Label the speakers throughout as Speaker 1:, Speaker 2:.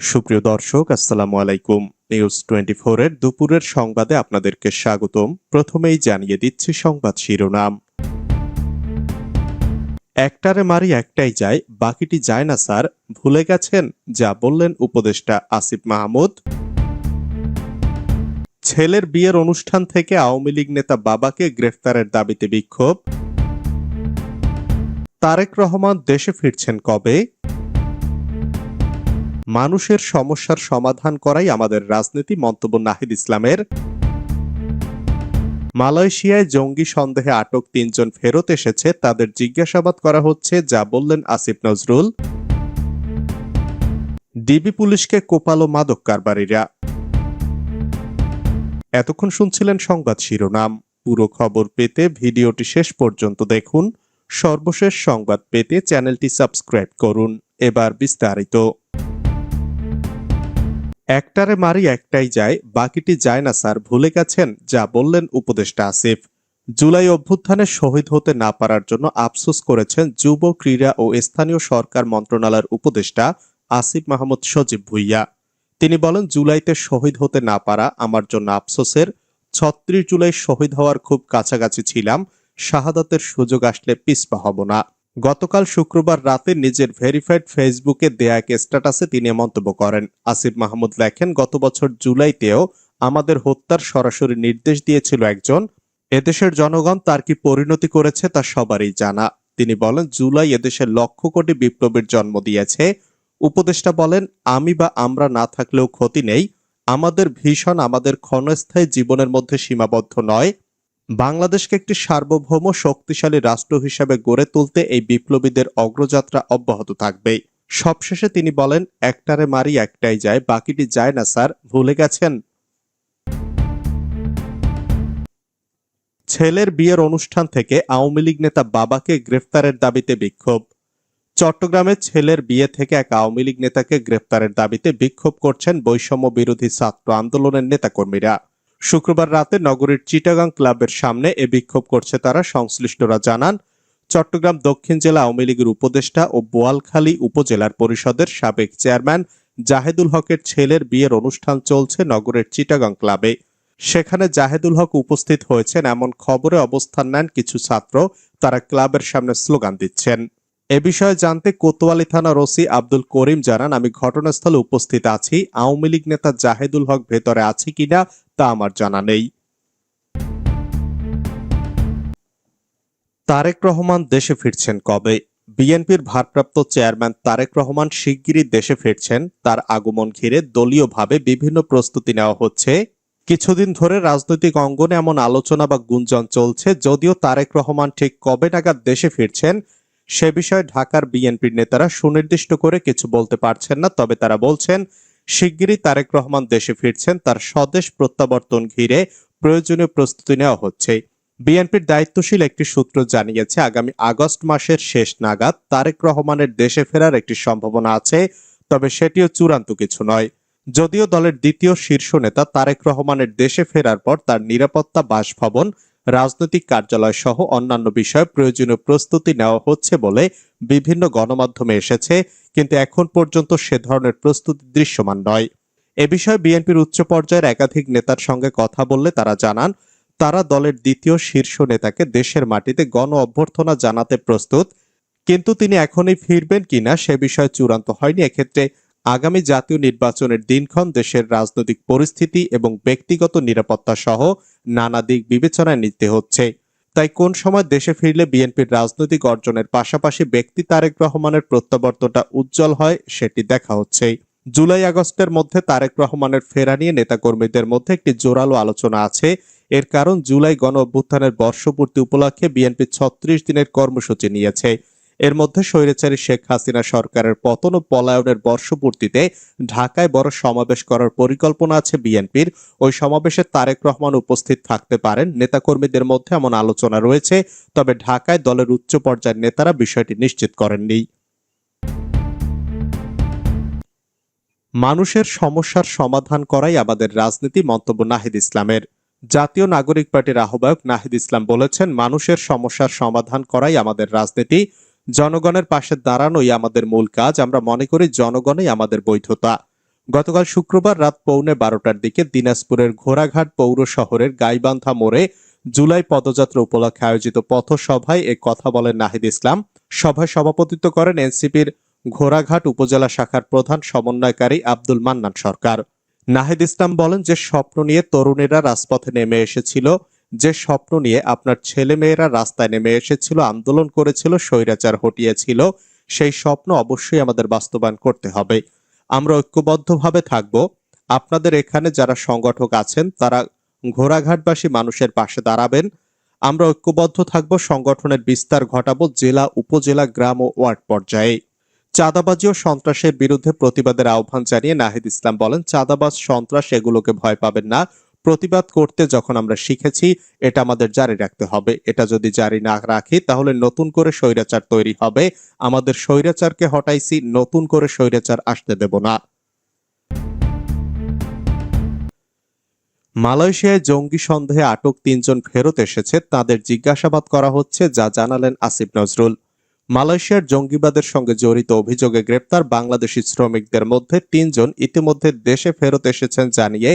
Speaker 1: সুপ্রিয় দর্শক, আসসালামু আলাইকুম। নিউজ টোয়েন্টি এর দুপুরের সংবাদে আপনাদেরকে স্বাগতম। প্রথমেই জানিয়ে দিচ্ছি সংবাদ শিরোনাম। একটারে মারি একটাই যায়, বাকিটি যায় না স্যার। ভুলে গেছেন? যা বললেন উপদেষ্টা আসিফ মাহমুদ। ছেলের বিয়ের অনুষ্ঠান থেকে আওয়ামী লীগ নেতা বাবাকে গ্রেফতারের দাবিতে বিক্ষোভ। তারেক রহমান দেশে ফিরছেন কবে? মানুষের সমস্যার সমাধান করাই আমাদের রাজনীতি, মন্তব্য নাহিদ ইসলামের। মালয়েশিয়ায় জঙ্গি সন্দেহে আটক তিনজন ফেরত এসেছে। তাদের জিজ্ঞাসাবাদ করা হচ্ছে, যা বললেন আসিফ নজরুল। ডিবি পুলিশকে কোপালো মাদক কারবারিরা। এতক্ষণ শুনছিলেন সংবাদ শিরোনাম। পুরো খবর পেতে ভিডিওটি শেষ পর্যন্ত দেখুন। সর্বশেষ সংবাদ পেতে চ্যানেলটি সাবস্ক্রাইব করুন। এবার বিস্তারিত। একটারে মারি, একটাই যায়, বাকিটি যায় না স্যার, ভুলে গেছেন, যা বললেন উপদেষ্টা আসিফ। জুলাই অভ্যুত্থানে শহীদ হতে না পারার জন্য আফসোস করেছেন যুব, ক্রীড়া ও স্থানীয় সরকার মন্ত্রণালয়ের উপদেষ্টা আসিফ মাহমুদ সজীব ভুইয়া। তিনি বলেন, জুলাইতে শহীদ হতে না পারা আমার জন্য আফসোসের। ছত্রিশ জুলাই শহীদ হওয়ার খুব কাছাকাছি ছিলাম। শাহাদাতের সুযোগ আসলে পিসপা হব না। গতকাল শুক্রবার রাতে নিজের ভেরিফাইড ফেসবুকে দেয়া এক স্ট্যাটাসে তিনি মন্তব্য করেন। আসিফ মাহমুদ লেখেন, গত বছর জুলাইতেও আমাদের হত্যার সরাসরি নির্দেশ দিয়েছিল একজন। এদেশের জনগণ তার কি পরিণতি করেছে তা সবারই জানা। তিনি বলেন, জুলাই এদেশের লক্ষ কোটি বিপ্লবের জন্ম দিয়েছে। উপদেষ্টা বলেন, আমি বা আমরা না থাকলেও ক্ষতি নেই। আমাদের ভীষণ, আমাদের ক্ষণস্থায়ী জীবনের মধ্যে সীমাবদ্ধ নয়। বাংলাদেশকে একটি সার্বভৌম শক্তিশালী রাষ্ট্র হিসেবে গড়ে তুলতে এই বিপ্লবীদের অগ্রযাত্রা অব্যাহত থাকবে সবশেষে তিনি বলেন, একটারে মারি, একটাই যায়, বাকিটি যায় না, স্যার, ভুলে গেছেন। ছেলের বিয়ের অনুষ্ঠান থেকে আওয়ামী লীগ নেতা বাবাকে গ্রেফতারের দাবিতে বিক্ষোভ। চট্টগ্রামে ছেলের বিয়ে থেকে এক আওয়ামী লীগ নেতাকে গ্রেফতারের দাবিতে বিক্ষোভ করছেন বৈষম্য বিরোধী ছাত্র আন্দোলনের নেতাকর্মীরা। শুক্রবার রাতে নগরীর চিটাগাং ক্লাবের সামনে এ বিক্ষোভ করছে তারা, সংশ্লিষ্টরা জানান। চট্টগ্রাম দক্ষিণ জেলা আওয়ামী লীগের উপদেষ্টা ও বোয়ালখালী উপজেলার পরিষদের সাবেক চেয়ারম্যান জাহেদুল হকের ছেলের বিয়ের অনুষ্ঠান চলছে নগরের চিটাগাং ক্লাবে। সেখানে জাহেদুল হক উপস্থিত হয়েছেন, এমন খবরে অবস্থান নেন কিছু ছাত্র। তারা ক্লাবের সামনে স্লোগান দিচ্ছেন। এ বিষয়ে জানতে কোতোয়ালি থানার ওসি আব্দুল করিম জানান, আমি ঘটনাস্থলে উপস্থিত আছি। আওয়ামী লীগ নেতা জাহেদুল হক ভেতরে আছে কিনা তা আমার জানা নেই। তারেক রহমান দেশে ফিরছেন কবে? বিএনপির ভারপ্রাপ্ত চেয়ারম্যান তারেক রহমান শিগগিরই দেশে ফিরছেন। তার আগমন ঘিরে দলীয়ভাবে বিভিন্ন প্রস্তুতি নেওয়া হচ্ছে। কিছুদিন ধরে রাজনৈতিক অঙ্গনে এমন আলোচনা বা গুঞ্জন চলছে, যদিও তারেক রহমান ঠিক কবে নাগাদ দেশে ফিরছেন সে বিষয়ে ঢাকার বিএনপির নেতারা সুনির্দিষ্ট করে কিছু বলতে পারছেন না, তবে তারা বলছেন, শিগগিরই তারেক রহমান দেশে ফিরছেন, তার স্বদেশ প্রত্যাবর্তন ঘিরে প্রয়োজনীয় প্রস্তুতি নেওয়া হচ্ছে। বিএনপির দায়িত্বশীল একটি সূত্র জানিয়েছে, আগামী আগস্ট মাসের শেষ নাগাদ তারেক রহমানের দেশে ফেরার একটি সম্ভাবনা আছে, তবে সেটিও চূড়ান্ত কিছু নয়। যদিও দলের দ্বিতীয় শীর্ষ নেতা তারেক রহমানের দেশে ফেরার পর তার নিরাপত্তা বাসভবন রাজনৈতিক কার্যালয় সহ অন্যান্য বিষয়ে প্রয়োজনীয় প্রস্তুতি নেওয়া হচ্ছে বলে বিভিন্ন গণমাধ্যমে এসেছে, কিন্তু এখন পর্যন্ত সে ধরনের প্রস্তুতি দৃশ্যমান নয়। এ বিষয়ে বিএনপির উচ্চ পর্যায়ের একাধিক নেতার সঙ্গে কথা বললে তারা জানান, তারা দলের দ্বিতীয় শীর্ষ নেতাকে দেশের মাটিতে গণ অভ্যর্থনা জানাতে প্রস্তুত, কিন্তু তিনি এখনই ফিরবেন কিনা সে বিষয়ে চূড়ান্ত হয়নি। এক্ষেত্রে আগামী জাতীয় নির্বাচনের দিনক্ষণ দেশের রাজনৈতিক পরিস্থিতি এবং ব্যক্তিগত নিরাপত্তা সহ নানা দিক বিবেচনায় নিতে হচ্ছে। তাই কোন সময় দেশে ফিরলে বিএনপির রাজনৈতিক অর্জনের পাশাপাশি ব্যক্তি তারেক রহমানের প্রত্যাবর্তনটা উজ্জ্বল হয়, সেটি দেখা হচ্ছে। জুলাই আগস্টের মধ্যে তারেক রহমানের ফেরা নিয়ে নেতাকর্মীদের মধ্যে একটি জোরালো আলোচনা আছে। এর কারণ জুলাই গণ অভ্যুত্থানের বর্ষপূর্তি উপলক্ষে বিএনপি ছত্রিশ দিনের কর্মসূচি নিয়েছে। এর মধ্যে স্বৈরাচারী শেখ হাসিনা সরকারের পতন ও পলায়নের বর্ষপূর্তিতে ঢাকায় বড় সমাবেশ করার পরিকল্পনা আছে বিএনপির। ওই সমাবেশে তারেক রহমান উপস্থিত থাকতে পারেন। নেতাকর্মীদের মধ্যে এমন আলোচনা রয়েছে, তবে ঢাকায় দলের উচ্চ পর্যায়ের নেতারা বিষয়টি নিশ্চিত করেননি। মানুষের সমস্যার সমাধান করাই আমাদের রাজনীতি, মন্তব্য নাহিদ ইসলামের। জাতীয় নাগরিক পার্টির আহ্বায়ক নাহিদ ইসলাম বলেছেন, মানুষের সমস্যার সমাধান করাই আমাদের রাজনীতি। জনগণের পাশে দাঁড়ানোই আমাদের মূল কাজ। আমরা মনে করি জনগণই আমাদের বৈধতা। গতকাল শুক্রবার রাত পৌনে বারোটার দিকে দিনাজপুরের ঘোড়াঘাট পৌর শহরের গাইবান্ধা মোড়ে জুলাই পদযাত্রা উপলক্ষে আয়োজিত পথসভায় এ কথা বলেন নাহিদ ইসলাম। সভায় সভাপতিত্ব করেন এনসিপির ঘোড়াঘাট উপজেলা শাখার প্রধান সমন্বয়কারী আব্দুল মান্নান সরকার। নাহিদ ইসলাম বলেন যে, স্বপ্ন নিয়ে তরুণেরা রাজপথে নেমে এসেছিল। যে স্বপ্ন নিয়ে আপনার ছেলে মেয়েরা রাস্তায় নেমে এসেছিল, আন্দোলন করেছিল, স্বৈরাচার হটিয়েছিল, সেই স্বপ্ন অবশ্যই আমাদের বাস্তবায়ন করতে হবে। আমরা ঐক্যবদ্ধভাবে থাকব। আপনাদের এখানে যারা সংগঠক আছেন, তারা ঘোড়াঘাটবাসী মানুষের পাশে দাঁড়াবেন। আমরা ঐক্যবদ্ধ থাকব, সংগঠনের বিস্তার ঘটাবো জেলা, উপজেলা, গ্রাম ও ওয়ার্ড পর্যায়ে। চাঁদাবাজি ও সন্ত্রাসের বিরুদ্ধে প্রতিবাদের আহ্বান জানিয়ে নাহিদ ইসলাম বলেন, চাঁদাবাজ, সন্ত্রাস, এগুলোকে ভয় পাবেন না। প্রতিবাদ করতে যখন আমরা শিখেছি, এটা আমাদের জারি রাখতে হবে। এটা যদি জারি না রাখি, তাহলে নতুন করে স্বৈরাচার তৈরি হবে। আমাদের স্বৈরাচারকে হটাইছি, নতুন করে স্বৈরাচার আসতে দেব না। মালয়েশিয়ায় জঙ্গি সন্দেহে আটক তিনজন ফেরত এসেছে। তাদের জিজ্ঞাসাবাদ করা হচ্ছে, যা জানালেন আসিফ নজরুল। মালয়েশিয়ার জঙ্গিবাদের সঙ্গে জড়িত অভিযোগে গ্রেপ্তার বাংলাদেশি শ্রমিকদের মধ্যে তিনজন ইতিমধ্যে দেশে ফেরত এসেছেন জানিয়ে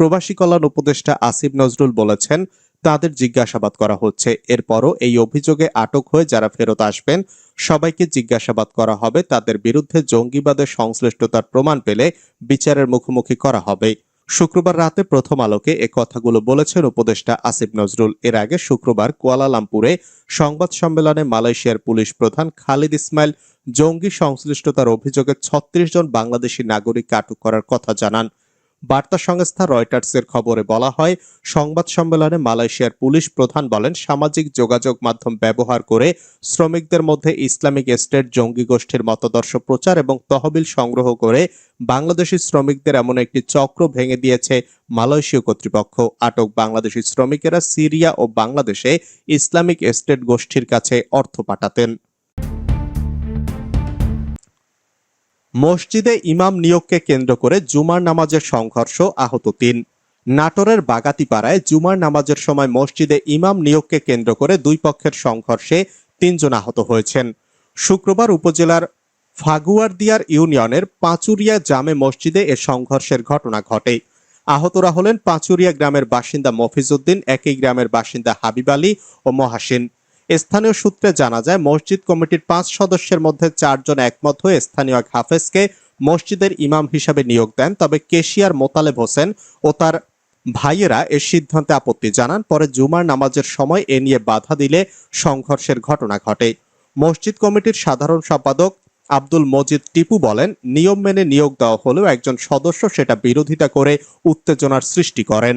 Speaker 1: প্রবাসী কল্যাণ উপদেষ্টা আসিফ নজরুল বলেছেন, তাদের জিজ্ঞাসাবাদ করা হচ্ছে। এরপরও এই অভিযোগে আটক হয়ে যারা ফেরত আসবেন, সবাইকে জিজ্ঞাসাবাদ করা হবে। তাদের বিরুদ্ধে জঙ্গিবাদের সংশ্লিষ্টতার প্রমাণ পেলে বিচারের মুখোমুখি করা হবে। শুক্রবার রাতে প্রথম আলোকে এ কথাগুলো বলেছেন উপদেষ্টা আসিফ নজরুল। এর আগে শুক্রবার কুয়ালালামপুরে সংবাদ সম্মেলনে মালয়েশিয়ার পুলিশ প্রধান খালিদ ইসমাইল জঙ্গি সংশ্লিষ্টতার অভিযোগে ছত্রিশ জন বাংলাদেশি নাগরিক আটক করার কথা জানান। বার্তা সংস্থা রয়টার্সের খবরে বলা হয়, সংবাদ সম্মেলনে মালয়েশিয়ার পুলিশ প্রধান বলেন, সামাজিক যোগাযোগ মাধ্যম ব্যবহার করে শ্রমিকদের মধ্যে ইসলামিক স্টেট জঙ্গি গোষ্ঠীর মতাদর্শ প্রচার এবং তহবিল সংগ্রহ করে বাংলাদেশি শ্রমিকদের এমন একটি চক্র ভেঙে দিয়েছে মালয়েশীয় কর্তৃপক্ষ। আটক বাংলাদেশি শ্রমিকেরা সিরিয়া ও বাংলাদেশে ইসলামিক স্টেট গোষ্ঠীর কাছে অর্থ পাঠাতেন। মসজিদে ইমাম নিয়োগকে কেন্দ্র করে জুমার নামাজের সংঘর্ষ আহত তিন। নাটোরের বাগাতিপাড়ায় জুমার নামাজের সময় মসজিদে ইমাম নিয়োগকে কেন্দ্র করে দুই পক্ষের সংঘর্ষে তিনজন আহত হয়েছেন। শুক্রবার উপজেলার ফাগুয়ারদিয়ার ইউনিয়নের পাঁচুরিয়া জামে মসজিদে এ সংঘর্ষের ঘটনা ঘটে। আহতরা হলেন পাঁচুরিয়া গ্রামের বাসিন্দা মফিজউদ্দিন একই গ্রামের বাসিন্দা হাবিব আলী ও মহাসিন। স্থানীয় সূত্রে জানা যায়, মসজিদ কমিটির পাঁচ সদস্যের মধ্যে চারজন একমত হয়ে স্থানীয় এক হাফেজকে মসজিদের ইমাম হিসাবে নিয়োগ দেন। তবে কেশিয়ার মোতালেব হোসেন ও তার ভাইয়েরা এর সিদ্ধান্তে আপত্তি জানান, পরে জুমার নামাজের সময় এ নিয়ে বাধা দিলে সংঘর্ষের ঘটনা ঘটে। মসজিদ কমিটির সাধারণ সম্পাদক আব্দুল মজিদ টিপু বলেন, নিয়ম মেনে নিয়োগ দেওয়া হলেও একজন সদস্য সেটা বিরোধিতা করে উত্তেজনার সৃষ্টি করেন।